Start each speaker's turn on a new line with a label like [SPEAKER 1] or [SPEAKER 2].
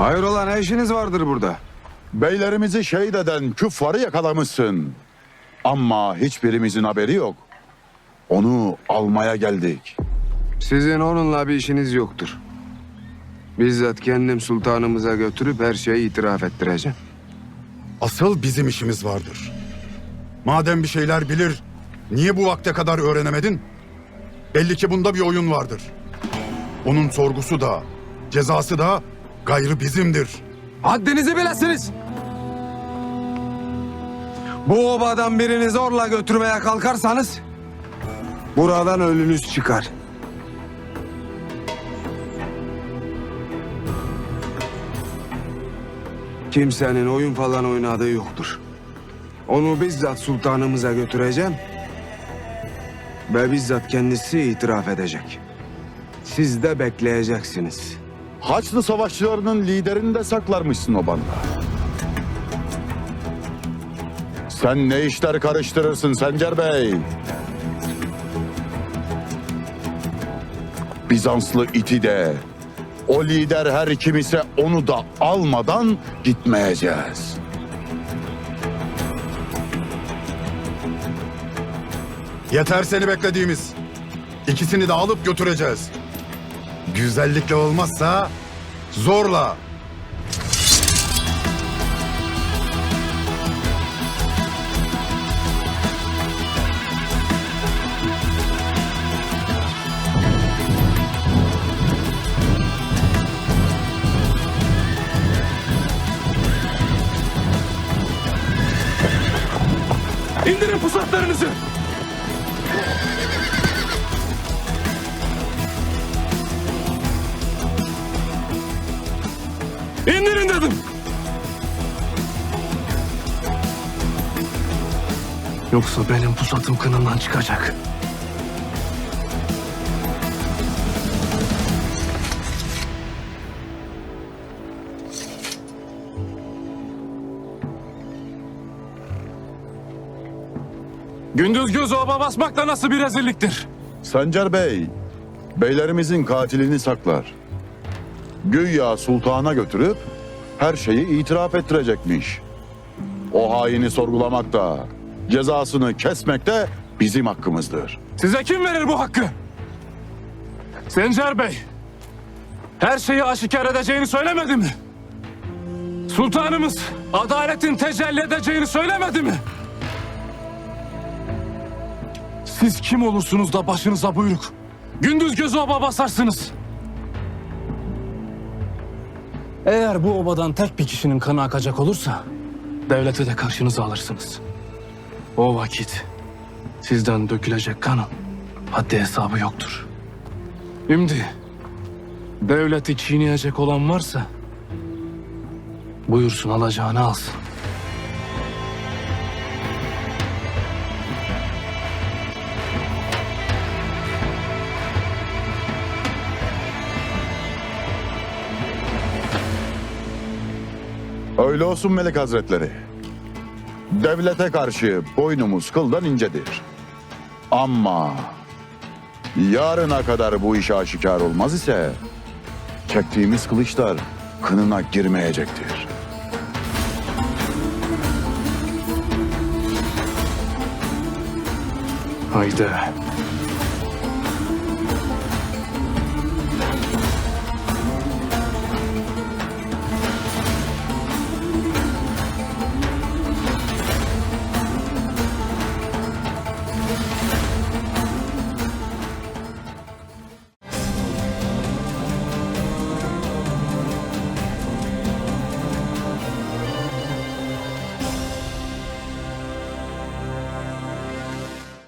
[SPEAKER 1] Hayrola ne işiniz vardır burada?
[SPEAKER 2] Beylerimizi şehit eden küffarı yakalamışsın. Ama hiçbirimizin haberi yok. Onu almaya geldik.
[SPEAKER 1] Sizin onunla bir işiniz yoktur. Bizzat kendim sultanımıza götürüp her şeyi itiraf ettireceğim.
[SPEAKER 3] Asıl bizim işimiz vardır. Madem bir şeyler bilir, niye bu vakte kadar öğrenemedin? Belli ki bunda bir oyun vardır. Onun sorgusu da, cezası da gayrı bizimdir.
[SPEAKER 1] Haddinizi bilesiniz. Bu obadan birini zorla götürmeye kalkarsanız buradan ölünüz çıkar. Kimsenin oyun falan oynadığı yoktur. Onu bizzat sultanımıza götüreceğim ve bizzat kendisi itiraf edecek. Siz de bekleyeceksiniz.
[SPEAKER 2] Haçlı savaşçılarının liderini de saklarmışsın o banda. Sen ne işler karıştırırsın Sencer Bey? Bizanslı iti de, o lider her kim ise onu da almadan gitmeyeceğiz.
[SPEAKER 3] Yeter seni beklediğimiz. İkisini de alıp götüreceğiz. Güzellikle olmazsa zorla.
[SPEAKER 1] İndirin pusatlarınızı! İndirin dedim! Yoksa benim pusatım kınından çıkacak. Gündüz göz oba basmak da nasıl bir rezilliktir?
[SPEAKER 2] Sencer Bey, beylerimizin katilini saklar. Güya sultana götürüp her şeyi itiraf ettirecekmiş. O haini sorgulamak da, cezasını kesmek de bizim hakkımızdır.
[SPEAKER 4] Size kim verir bu hakkı? Sencer Bey, her şeyi aşikar edeceğini söylemedi mi? Sultanımız adaletin tecelli edeceğini söylemedi mi? Siz kim olursunuz da başınıza buyruk? Gündüz gözü oba basarsınız. Eğer bu obadan tek bir kişinin kanı akacak olursa... ...devleti de karşınıza alırsınız. O vakit sizden dökülecek kanın haddi hesabı yoktur. Şimdi devleti çiğneyecek olan varsa buyursun alacağını alsın.
[SPEAKER 2] Öyle olsun Melek Hazretleri. Devlete karşı boynumuz kıldan incedir. Ama yarına kadar bu iş aşikar olmaz ise çektiğimiz kılıçlar kınına girmeyecektir.
[SPEAKER 4] Haydi.